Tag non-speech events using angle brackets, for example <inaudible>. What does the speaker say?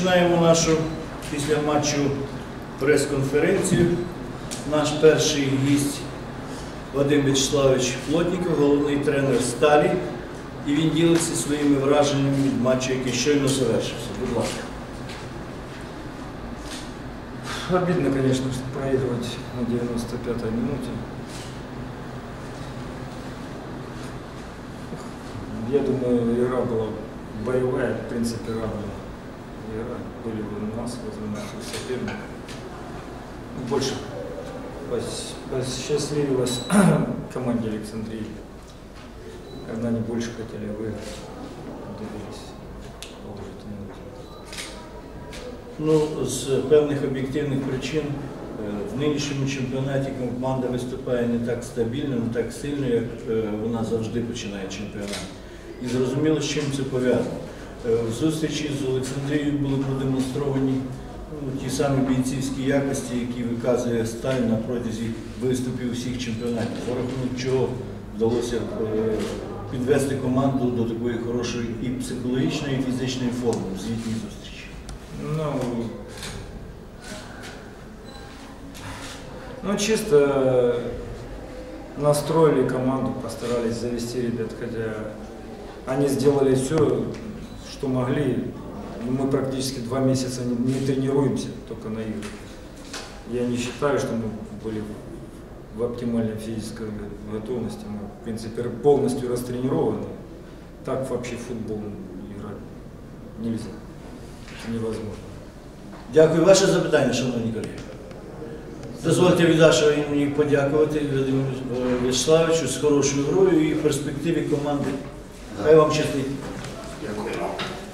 Починаємо нашу після матчу прес-конференцію. Наш перший гість Вадим Вячеславович Плотніков, головний тренер Сталі. І він ділиться своїми враженнями від матчу, який щойно завершився. Будь ласка. Обидно, конечно, что проигрывать на 95-й минуте. Я думаю, игра была боевая, в принципе, равная игра. Были бы у нас возможности у соперника. Ну, Больше пос- посчастливилось <clears throat> команде Александрии. Когда они больше хотели выиграть, добились положительного результата. Ну, з певних об'єктивних причин е, в нинішньому чемпіонаті команда виступає не так стабільно, не так сильно, як е, вона завжди починає чемпіонат. І зрозуміло, з чим це пов'язано. Е, В зустрічі з Олександрією були продемонстровані ну, ті самі бійцівські якості, які виказує Сталь на протязі виступів усіх чемпіонатів, за чого вдалося е, підвести команду до такої хорошої і психологічної, і фізичної форми в звітній зустрічі. Ну, ну чисто настроили команду, постарались завести ребят, хотя они сделали все, что могли. Мы практически два месяца не, не тренируемся, только на играх. Я не считаю, что мы были в оптимальной физической готовности. Мы, в принципе, полностью растренированы. Так вообще в футбол играть нельзя. Это невозможно. Дякую. Ваше запитання, шановні колеги. Дозвольте від вашого імені подякувати Вадиму е, Вячеславовичу з хорошою грою і перспективі команди. Хай вам щастить. 也亏了。